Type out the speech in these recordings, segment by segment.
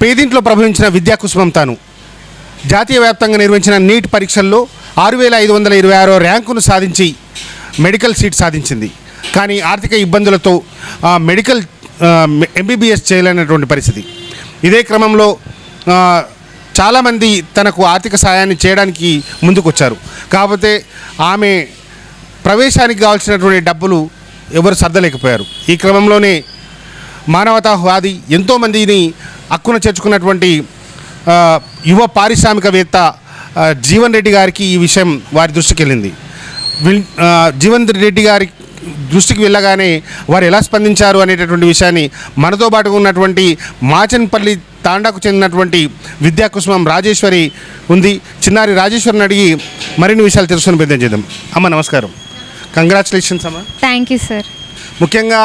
పేదింట్లో ప్రభవించిన విద్యాకుసుమం తాను. జాతీయ వ్యాప్తంగా నిర్వహించిన నీట్ పరీక్షల్లో ఆరు వేల ఐదు వందల ఇరవై ఆరో ర్యాంకును సాధించి మెడికల్ సీట్ సాధించింది. కానీ ఆర్థిక ఇబ్బందులతో మెడికల్ ఎంబీబీఎస్ చేయలేనటువంటి పరిస్థితి. ఇదే క్రమంలో చాలామంది తనకు ఆర్థిక సహాయాన్ని చేయడానికి ముందుకొచ్చారు. కాకపోతే ఆమె ప్రవేశానికి కావాల్సినటువంటి డబ్బులు ఎవరు సర్దలేకపోయారు. ఈ క్రమంలోనే మానవతావాది ఎంతోమందిని హక్కున చేర్చుకున్నటువంటి యువ పారిశ్రామికవేత్త జీవన్ రెడ్డి గారికి ఈ విషయం వారి దృష్టికి వెళ్ళింది. జీవన్ రెడ్డి గారి దృష్టికి వెళ్ళగానే వారు ఎలా స్పందించారు అనేటటువంటి విషయాన్ని మనతో పాటు ఉన్నటువంటి మాచన్పల్లి తాండాకు చెందినటువంటి విద్యాకుసుమం రాజేశ్వరి ఉంది. చిన్నారి రాజేశ్వరిని అడిగి మరిన్ని విషయాలు తెలుసుకుని ప్రయత్నం చేద్దాం. అమ్మ నమస్కారం. కంగ్రాచులేషన్స్ అమ్మ. థ్యాంక్ యూ సార్ ముఖ్యంగా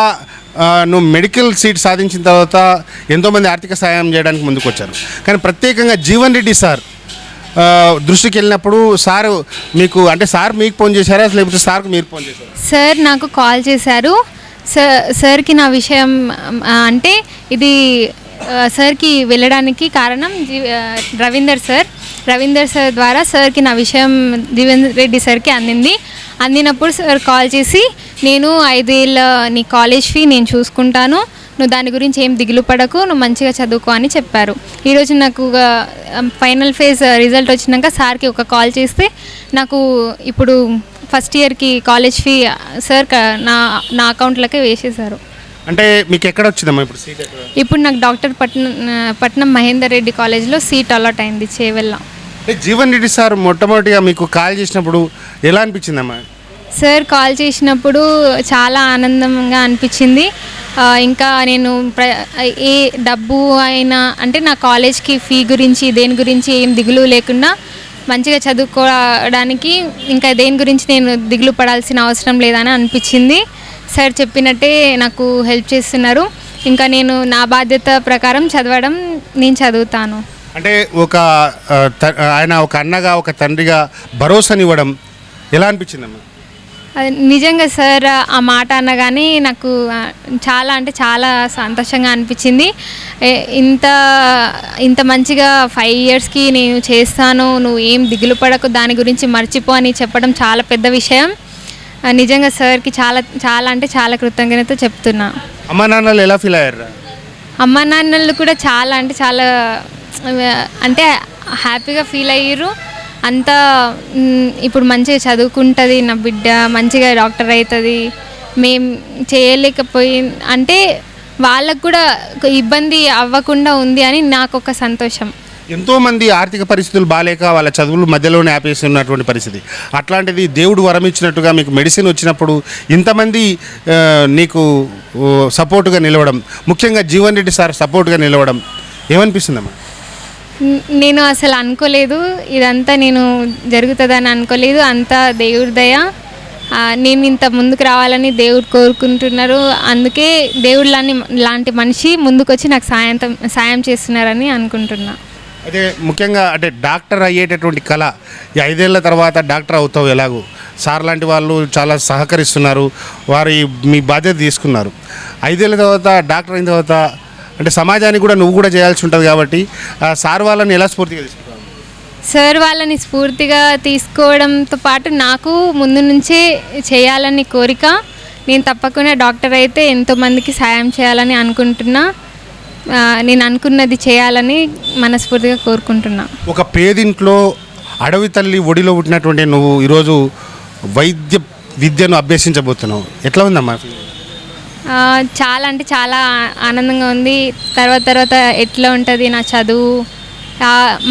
నువ్వు మెడికల్ సీట్ సాధించిన తర్వాత ఎంతోమంది ఆర్థిక సహాయం చేయడానికి ముందుకు వచ్చారు కానీ ప్రత్యేకంగా జీవన్ రెడ్డి సార్ దృష్టికి వెళ్ళినప్పుడు సార్ మీకు అంటే సార్ మీకు ఫోన్ చేశారా లేకపోతే సార్కు మీరు ఫోన్ చేశారు? సార్ నాకు కాల్ చేశారు. సార్ సార్కి నా విషయం అంటే ఇది సార్కి వెళ్ళడానికి కారణం జీ- రవీందర్ సార్. రవీందర్ సార్ ద్వారా సార్కి నా విషయం జీవేంద్ర రెడ్డి సార్కి అందింది. అందినప్పుడు సార్ కాల్ చేసి నేను ఐదేళ్ళ నీ కాలేజ్ ఫీ నేను చూసుకుంటాను. నువ్వు దాని గురించి ఏం దిగులు పడకు నువ్వు మంచిగా చదువుకో అని చెప్పారు. ఈరోజు నాకు ఫైనల్ ఫేజ్ రిజల్ట్ వచ్చినాక సార్కి ఒక కాల్ చేస్తే నాకు ఇప్పుడు ఫస్ట్ ఇయర్కి కాలేజ్ ఫీ సార్ నా నా అకౌంట్లోకే వేసేశారు. అంటే మీకు ఎక్కడ వచ్చిందమ్మా ఇప్పుడు సీట్ ఇప్పుడు నాకు డాక్టర్ పట్నం పట్నం మహేందర్ రెడ్డి కాలేజ్లో సీట్ అలాట్ అయింది చేవెళ్ళ. జీవన్ రెడ్డి సార్ మొట్టమొదటిగా మీకు కాల్ చేసినప్పుడు ఎలా అనిపించిందమ్మా? సార్ కాల్ చేసినప్పుడు చాలా ఆనందంగా అనిపించింది. ఇంకా నేను ప్ర ఏ డబ్బు అయినా అంటే నా కాలేజ్కి ఫీ గురించి దేని గురించి ఏం దిగులు లేకుండా మంచిగా చదువుకోవడానికి ఇంకా దేని గురించి నేను దిగులు పడాల్సిన అవసరం లేదని అనిపించింది. సార్ చెప్పినట్టే నాకు హెల్ప్ చేస్తున్నారు. ఇంకా నేను నా బాధ్యత ప్రకారం చదవడం నేను చదువుతాను. అంటే ఒక త- ఆయన ఒక అన్నగా ఒక తండ్రిగా భరోసానివ్వడం ఎలా అనిపించిందమ్మా? నిజంగా సార్ ఆ మాట అనగానే నాకు చాలా అంటే చాలా సంతోషంగా అనిపించింది. ఇంత ఇంత మంచిగా ఫైవ్ ఇయర్స్కి నేను చేస్తాను నువ్వు ఏం దిగులు పడకు దాని గురించి మర్చిపో అని చెప్పడం చాలా పెద్ద విషయం. నిజంగా సార్కి చాలా చాలా అంటే చాలా కృతజ్ఞత చెప్తున్నా. అమ్మా నాన్నలు ఎలా ఫీల్ అయ్యారు? అమ్మ నాన్నలు కూడా చాలా అంటే చాలా అంటే హ్యాపీగా ఫీల్ అయ్యారు. అంతా ఇప్పుడు మంచిగా చదువుకుంటుంది నా బిడ్డ మంచిగా డాక్టర్ అవుతుంది మేం చేయలేకపోయి అంటే వాళ్ళకు కూడా ఒక ఇబ్బంది అవ్వకుండా ఉంది అని నాకు ఒక సంతోషం. ఎంతోమంది ఆర్థిక పరిస్థితులు బాగాలేక వాళ్ళ చదువులు మధ్యలోనే ఆపేసి ఉన్నటువంటి పరిస్థితి. అట్లాంటిది దేవుడు వరం ఇచ్చినట్టుగా మీకు మెడిసిన్ వచ్చినప్పుడు ఇంతమంది నీకు సపోర్టుగా నిలవడం ముఖ్యంగా జీవన్ రెడ్డి సార్ సపోర్ట్గా నిలవడం ఏమనిపిస్తుందమ్మా? నేను అసలు అనుకోలేదు. ఇదంతా నేను జరుగుతుందని అనుకోలేదు. అంతా దేవుడి దయ. నేను ఇంత ముందుకు రావాలని దేవుడు కోరుకుంటున్నారు. అందుకే దేవుడు లాంటి లాంటి మనిషి ముందుకొచ్చి నాకు సాయం సాయం చేస్తున్నారని అనుకుంటున్నా. అదే ముఖ్యంగా అంటే డాక్టర్ అయ్యేటటువంటి కళ ఈ ఐదేళ్ళ తర్వాత డాక్టర్ అవుతావు ఎలాగో? సార్ లాంటి వాళ్ళు చాలా సహకరిస్తున్నారు. వారు మీ బాధ్యత తీసుకున్నారు. ఐదేళ్ళ తర్వాత డాక్టర్ అయిన తర్వాత అంటే సమాజానికి కూడా నువ్వు కూడా చేయాల్సి ఉంటుంది కాబట్టి సార్ వాళ్ళని ఎలా స్ఫూర్తిగా తీసుకుంటావు? సార్ వాళ్ళని స్ఫూర్తిగా తీసుకోవడంతో పాటు నాకు ముందు నుంచే చేయాలని కోరిక నేను తప్పకుండా డాక్టర్ అయితే ఎంతోమందికి సాయం చేయాలని అనుకుంటున్నా నేను అనుకున్నది చేయాలని మనస్ఫూర్తిగా కోరుకుంటున్నా. ఒక పేదింట్లో అడవి తల్లి ఒడిలో పుట్టినటువంటి నువ్వు ఈరోజు వైద్య విద్యను అభ్యసించబోతున్నావు. ఎట్లా ఉందమ్మా? చాలా అంటే చాలా ఆనందంగా ఉంది. తర్వాత తర్వాత ఎట్లా ఉంటుంది నా చదువు?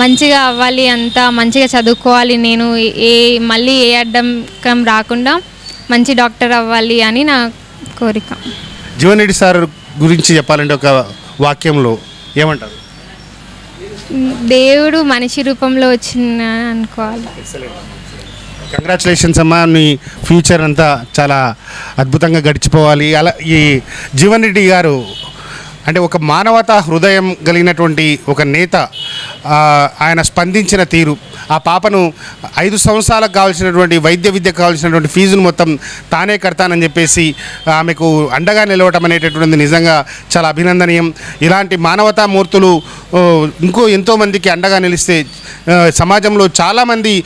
మంచిగా అవ్వాలి అంతా మంచిగా చదువుకోవాలి నేను. ఏ మళ్ళీ ఏ అడ్డంకం రాకుండా మంచి డాక్టర్ అవ్వాలి అని నా కోరిక. జీవన్ రెడ్డి సార్ గురించి చెప్పాలంటే ఒక వాక్యంలో ఏమంటారు? దేవుడు మనిషి రూపంలో వచ్చిన అనుకోవాలి కంగ్రాచులేషన్స్ అమ్మా. నీ ఫ్యూచర్ అంతా చాలా అద్భుతంగా గడిచిపోవాలి. అలా ఈ జీవన్ రెడ్డి గారు అంటే ఒక మానవతా హృదయం కలిగినటువంటి ఒక నేత ఆయన స్పందించిన తీరు ఆ పాపను ఐదు సంవత్సరాలకు కావాల్సినటువంటి వైద్య విద్యకు కావాల్సినటువంటి ఫీజును మొత్తం తానే కడతానని చెప్పేసి ఆమెకు అండగా నిలవటం అనేటటువంటిది నిజంగా చాలా అభినందనీయం. ఇలాంటి మానవతా మూర్తులు ఇంకో ఎంతోమందికి అండగా నిలిస్తే సమాజంలో చాలామంది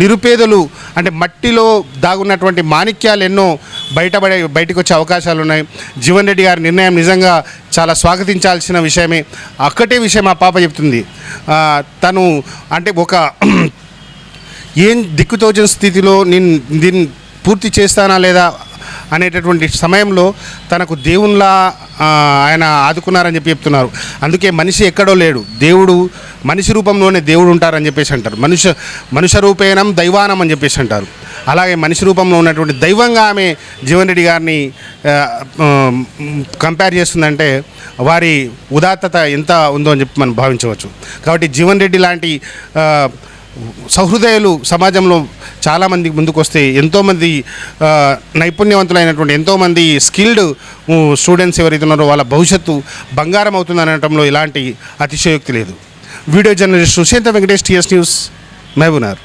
నిరుపేదలు అంటే మట్టిలో దాగున్నటువంటి మాణిక్యాలు ఎన్నో బయటపడే బయటకు వచ్చే అవకాశాలు ఉన్నాయి జీవన్ రెడ్డి గారి నిర్ణయం నిజంగా చాలా స్వాగతించాల్సిన విషయమే. ఒక్కటే విషయం ఆ పాప చెప్తుంది. తను అంటే ఒక ఏం దిక్కుతోచిన స్థితిలో నేను దీన్ని పూర్తి చేస్తానా లేదా అనేటటువంటి సమయంలో తనకు దేవునిలా ఆయన ఆదుకున్నారని చెప్పి చెప్తున్నారు. అందుకే మనిషి ఎక్కడో లేడు. దేవుడు మనిషి రూపంలోనే దేవుడు ఉంటారని చెప్పేసి అంటారు. మనుష్య మనుష్య రూపేణం దైవానం అని చెప్పేసి అంటారు. అలాగే మనిషి రూపంలో ఉన్నటువంటి దైవంగా ఆమె జీవన్ రెడ్డి గారిని కంపేర్ చేస్తుందంటే వారి ఉదాత్తత ఎంత ఉందో అని చెప్పి మనం భావించవచ్చు. కాబట్టి జీవన్ రెడ్డి లాంటి సహృదయులు సమాజంలో చాలామంది ముందుకు వస్తే ఎంతోమంది నైపుణ్యవంతులైనటువంటి ఎంతోమంది స్కిల్డ్ స్టూడెంట్స్ ఎవరైతే ఉన్నారో వాళ్ళ భవిష్యత్తు బంగారం అవుతుంది అనటంలో ఎలాంటి అతిశయోక్తి లేదు. Video journalist Sushanta Venkatesh TS news మహబూనార్